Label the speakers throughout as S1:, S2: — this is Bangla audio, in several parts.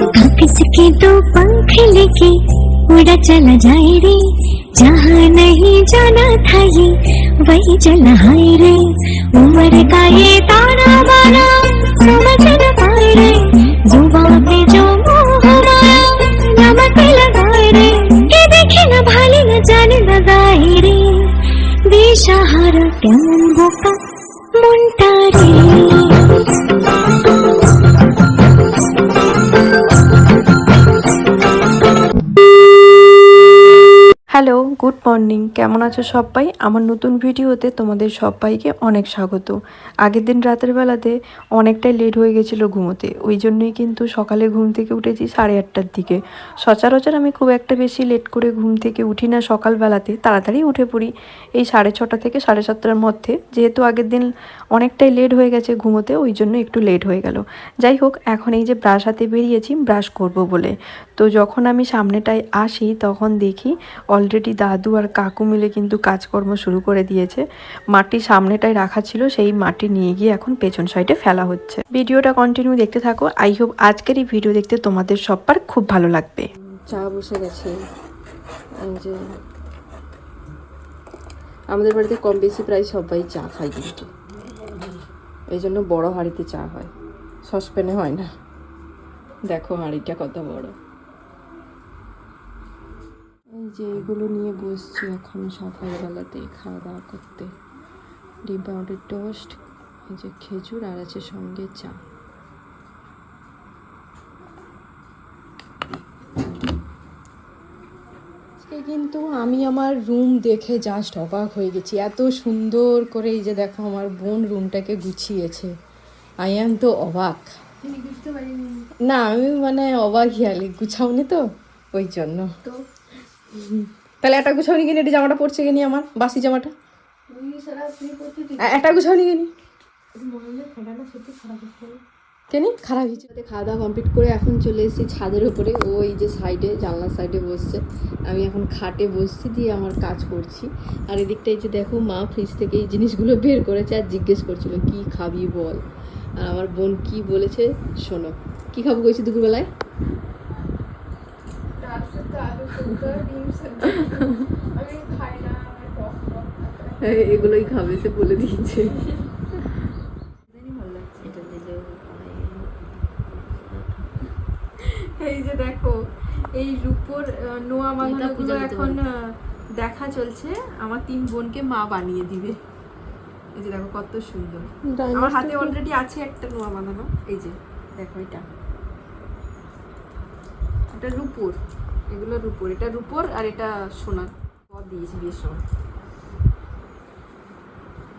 S1: किसके दो पंख लेके उड़ा चला जाए रे जहाँ नहीं जाना था ये वही चला हाय रे उम्र का ये ताना बाना समझ न पाए रे जुबान पे जो मोह माया नमक लगाए रे ये देखे न भाले न जाने लगाए रे দিশাহারা কেমন বোকা মনটা রে
S2: হ্যালো গুড মর্নিং কেমন আছো সবাই? আমার নতুন ভিডিওতে তোমাদের সবাইকে অনেক স্বাগত। আগের দিন রাতের বেলাতে অনেকটাই লেট হয়ে গেছিল ঘুমোতে। ওই জন্যই কিন্তু সকালে ঘুম থেকে উঠেছি সাড়ে আটটার দিকে। সচরাচর আমি খুব একটা বেশি লেট করে ঘুম থেকে উঠি না সকালবেলাতে, তাড়াতাড়ি উঠে পড়ি। এই সাড়ে ছটা থেকে সাড়ে সাতটার মধ্যে, যেহেতু আগের দিন অনেকটাই লেট হয়ে গেছে ঘুমোতে, ওই জন্য একটু লেট হয়ে গেল। যাই হোক, এখন এই যে ব্রাশ হাতে বেরিয়েছি, ব্রাশ করব বলে। তো যখন আমি সামনেটায় আসি, তখন দেখি অলরেডি দাদু আর কাকু মিলে কিন্তু কাজকর্ম শুরু করে দিয়েছে। মাটি সামনেটায় রাখা ছিল, সেই মাটি নিয়ে গিয়ে এখন পেছন সাইডে ফেলা হচ্ছে। ভিডিওটা কন্টিনিউ দেখতে থাকো। আই হোপ আজকের এই ভিডিও দেখতে তোমাদের সবার খুব ভালো লাগবে।
S3: চা বসে গেছে। যে আমাদের বাড়িতে কম বেশি প্রায় সবাই চা খায় কিন্তু। এই জন্য বড় হাঁড়িতে চা হয়। সসপ্যানে হয় না। দেখো হাঁড়িটা কত বড়। যে এগুলো নিয়ে বসছি এখন সকালবেলাতে খাওয়া দাওয়া করতে। ডিম পাউডার টোস্ট এই যে খেজুর আর আছে সঙ্গে চা। আজকে কিন্তু আমি আমার রুম দেখে জাস্ট অবাক হয়ে গেছি। এত সুন্দর করে এই যে দেখো আমার বোন রুমটাকে গুছিয়েছে। আই অ্যাম তো অবাক। না আমি মানে অবাক হিয়ালি গুছাওনি তো? ওই জন্য। হুম। তাহলে একটা গুছাওনি কিনে এটা জামাটা পড়ছে কিনি আমার বাসি জামাটা। একটা গুছাওনি কিনি। কেনি? খারাপ হয়েছে। খাওয়া দাওয়া কমপ্লিট করে এখন চলে এসেছি ছাদের উপরে। ওই যে সাইডে জানলার সাইডে বসছে। আমি এখন খাটে বসছি দিয়ে আমার কাজ করছি। আর এদিকটাই যে দেখো মা ফ্রিজ থেকে এই জিনিসগুলো বের করেছে আর জিজ্ঞেস করছিল কি খাবি বল? আর আমার বোন কি বলেছে শোনো। কি খাব কইছি দুপুরবেলায়? এই, এগুলোই খাবে সে বলে দিয়েছে।
S2: এই যে দেখো এই রূপোর নোয়া এখন দেখা চলছে। আমার তিন বোনকে মা বানিয়ে দিবে। এই যে দেখো কত সুন্দর। আমার হাতে অলরেডি আছে একটা নোয়া বাঁধানো এই যে দেখো এটা। এটা রূপোর। এগুলো রুপোর এটা রুপোর আর এটা সোনার দিয়েছি বিয়ের সময়।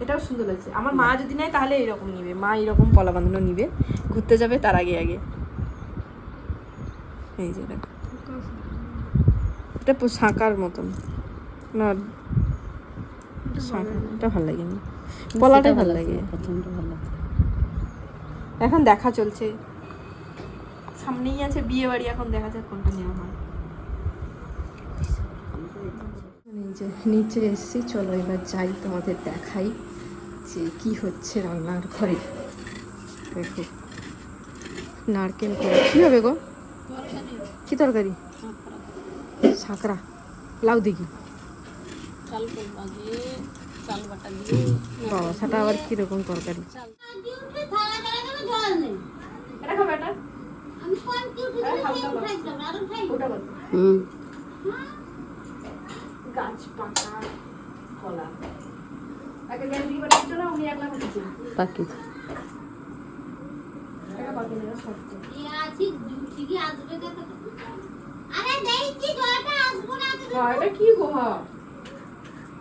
S2: এটাও সুন্দর লাগছে। আমার মা যদি নেয় তাহলে এরকম নিবে। মা এরকম পলা বাঁধানো নিবে। ঘুরতে যাবে তার আগে আগে। এই যে এটা শাঁকার মতন। না এটা ভালো লাগেনি। পলাটাই ভালো লাগে। এখন দেখা চলছে। সামনেই আছে বিয়ে বাড়ি এখন দেখা যাক কোনটা নেওয়া হয়।
S3: নিচে এসেছি চলো এবার যাই তোমাদের দেখাই যে কি হচ্ছে রান্নার ঘরে। দেখো নারকেল করা কি হবে গো? কি তরকারি? সাঁকড়া। লাউ দেখি বাবা সেটা আবার কীরকম তরকারি? হুম।
S2: গাছ পাকা কলা। একটা জ্ঞান দিয়ে পাঠিয়েছিল না উনি একলা পাঠিয়েছেন
S3: বাকি।
S2: টাকা পাবেন না শর্ত হ্যাঁ এটা কি গো হ্যাঁ।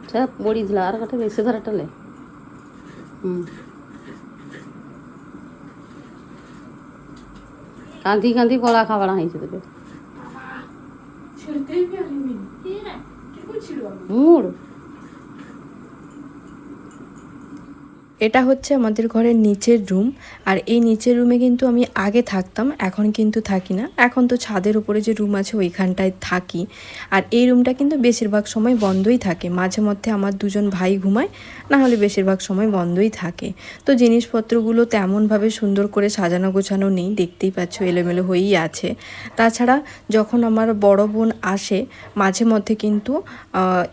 S4: চা বড়ি দিলা আর কাটে বেশি ধরে টালে হুম কান্দি কান্দি কলা খাবার হয়েছে তোকে
S2: ছেড়তেই পারিনি কি করছিল এটা হচ্ছে আমাদের ঘরের নিচের রুম আর এই নিচের রুমে কিন্তু আমি আগে থাকতাম, এখন কিন্তু থাকি না। এখন তো ছাদের উপরে যে রুম আছে ওইখানটায় থাকি। আর এই রুমটা কিন্তু বেশিরভাগ সময় বন্ধই থাকে। মাঝে মধ্যে আমার দুজন ভাই ঘুমায়, না হলে বেশিরভাগ সময় বন্ধই থাকে। তো জিনিসপত্রগুলো তেমনভাবে সুন্দর করে সাজানো গোছানো নেই, দেখতেই পাচ্ছ এলোমেলো হয়েই আছে। তাছাড়া যখন আমার বড় বোন আসে, মাঝে মধ্যে কিন্তু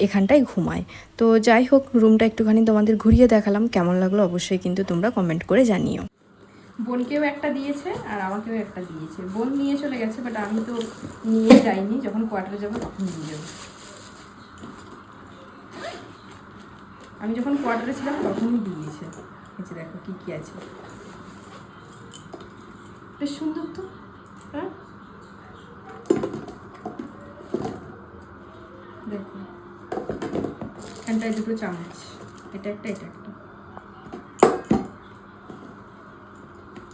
S2: এখানটায় ঘুমায়। তো যাই হোক রুমটা একটুখানি তোমাদের ঘুরিয়ে দেখালাম। কেমন লাগল অবশ্যই কিন্তু তোমরা কমেন্ট করে জানিও। বোনকেও একটা দিয়েছে আর আমাকেও একটা দিয়েছে। বোন নিয়ে চলে গেছে বাট আমি তো নিয়ে যাইনি। যখন কোয়ার্টারে যাব তখন নিয়ে যাব। আমি যখন কোয়ার্টারে ছিলাম তখনই দিয়েছে। দেখো কি কি আছে। বেশ সুন্দর তো হ্যাঁ দেখো এখানটায় দুটো চামচ। এটা একটা এটা একটা।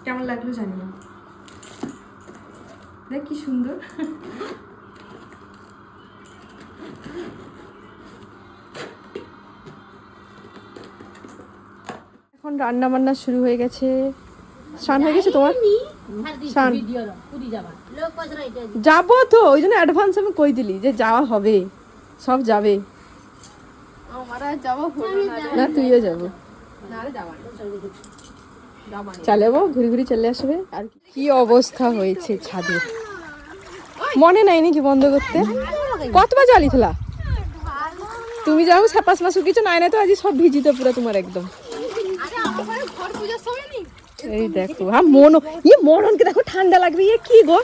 S2: কেমন লাগল জানি না দেখ কি সুন্দর। এখন রান্না বান্না শুরু হয়ে গেছে। স্নান হয়ে গেছে তোমার? স্নান। যাব তো ওই জন্য অ্যাডভান্স আমি কই দিলি যে যাওয়া হবে সব যাবে। না তুইও যাব। চলে যাব ঘুরে ঘুরে চলে আসবে। আর কি। অবস্থা হয়েছে ছাদের? মনে নাই নাকি বন্ধ করতে? কতবার জ্বালিয়েছিলা তুমি যাও ছাপাস মাসু কিছু নাই না তো আজ সব ভিজিত পুরো তোমার একদম। এই দেখো হ্যাঁ মন ইয়ে মননকে দেখো ঠান্ডা লাগবে ইয়ে কি গো?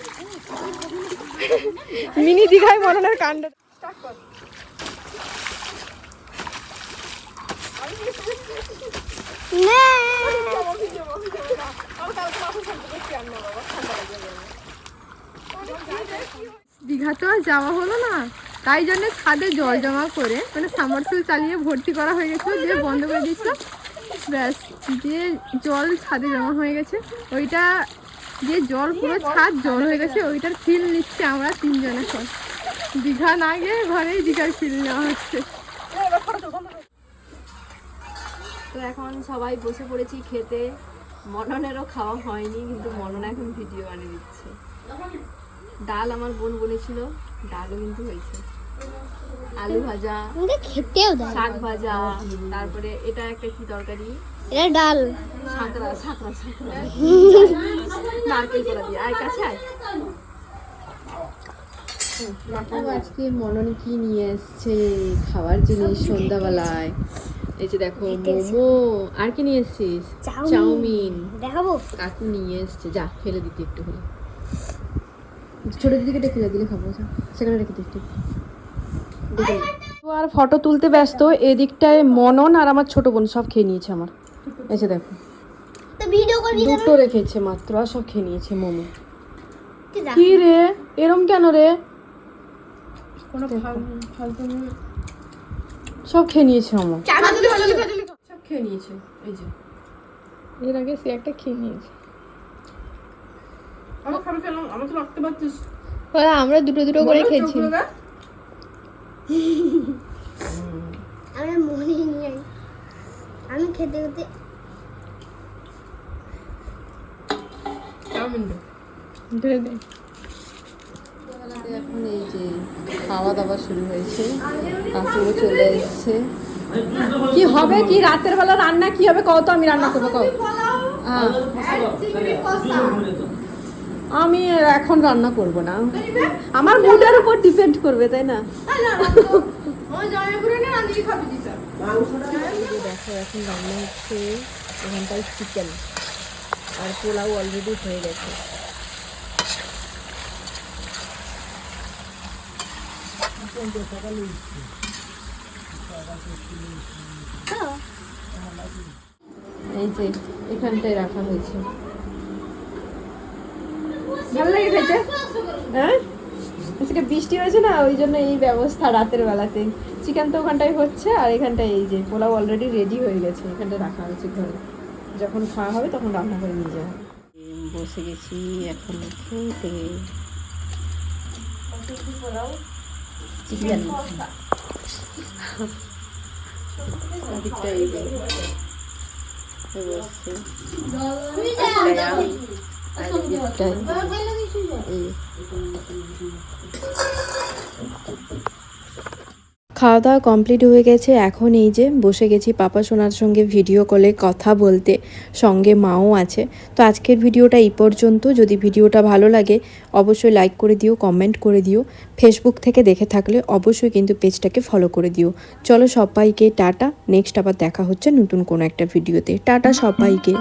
S2: মিনি দীঘায় মননের কাণ্ড। দীঘা তো আর যাওয়া হলো না, তাই জন্য ছাদে জল জমা করে মানে সামারসেল চালিয়ে ভর্তি করা হয়ে গেছিল দিয়ে বন্ধ করে দিচ্ছিল ব্যাস দিয়ে জল ছাদে জমা হয়ে গেছে, ওইটা যে জল, পুরো ছাদ জল হয়ে গেছে, ওইটার ফিল নিচ্ছে আমরা তিনজনে সব। দীঘা না গিয়ে ঘরেই দীঘার ফিল নেওয়া হচ্ছে।
S3: তো এখন সবাই বসে পড়েছি খেতে। মননেরও খাওয়া হয়নি কিন্তু মনন এখন ভিডিও বানিয়ে দিচ্ছে। ডাল আমার বোন বলেছিল ডালও কিন্তু হয়েছে। আলু ভাজা
S1: খেতেও
S3: শাক ভাজা তারপরে এটা একটা কি তরকারি?
S1: এটা ডাল।
S3: সাঁতরা সাঁতরা সাঁতরা। নারকেল করা দিয়ে। আর কাছে আজকে মনন কি নিয়ে এসছে? খাওয়ার জিনিস সন্ধ্যাবেলায়। এই যে দেখো মোমো। আর কি নিয়ে এসছিস?
S1: চাউমিন। দেখাবো?
S3: কাকু নিয়ে এসছে। যা ফেলে দিতে একটু হলে। ছোট দিদিকে ডেকে দিলে খাব যা। সেখানে রেখে দিতে
S2: আর ফটো তুলতে ব্যস্ত। এদিকটায় মনন আর আমার ছোট বোন সব খেয়ে নিয়েছে আমার। এসে দেখো। দুটো রেখেছে মাত্র আর সব খেয়ে নিয়েছে মোমো। কি রে? এরম কেন রে? সব খেয়ে নিয়েছে আমার সব খেয়ে নিয়েছে এই যে।
S3: এর আগে সে একটা খেয়ে নিয়েছে।
S2: আমার খাবে কেন? আমার তো রাখতে পারছিস
S3: আমরা দুটো দুটো করে খেয়েছি।
S1: আমরা মনে নিয়ে আমি খেতে খেতে
S3: দে। এখন এই যে খাওয়া দাওয়া শুরু হয়েছে, কাকুরও চলে এসছে। কি হবে? কি রাতের বেলা রান্না? কি হবে? কত আমি রান্না করব কত। আমি এখন রান্না করব না। আমার মুডের উপর ডিপেন্ড করবে, তাই না? দেখো, এখন রান্না হচ্ছে, এখানটায় চিকেন আর পোলাও অলরেডি হয়ে গেছে। এই যে, এখানটায় রাখা হয়েছে। ভালো হ্যাঁ? আজকে বৃষ্টি হয়েছে না? ওই জন্য এই ব্যবস্থা রাতের বেলাতে। চিকেন তো ওখানটায় হচ্ছে, আর এখানটায় এই যে, পোলাও অলরেডি রেডি হয়ে গেছে। এখানটা রাখা হয়েছে ঘরে। যখন খাওয়া হবে, তখন রান্না করে নিয়ে হবে। বসে গেছি এখন খেতে। Chicken chicken. Nanti kita
S4: ini. Terus. Kita yang. Ada kita. Iya.
S2: খাওয়া দাওয়া কমপ্লিট হয়ে গেছে। এখন এই যে বসে গেছি পাপা সোনার সঙ্গে ভিডিও কলে কথা বলতে। সঙ্গে মাও আছে। তো আজকের ভিডিওটা এই পর্যন্ত। যদি ভিডিওটা ভালো লাগে, অবশ্যই লাইক করে দিও কমেন্ট করে দিও। ফেসবুক থেকে দেখে থাকলে অবশ্যই কিন্তু পেজটাকে ফলো করে দিও। চলো সবাইকে টাটা। নেক্সট আবার দেখা হচ্ছে নতুন কোনো একটা ভিডিওতে টাটা সবাইকে।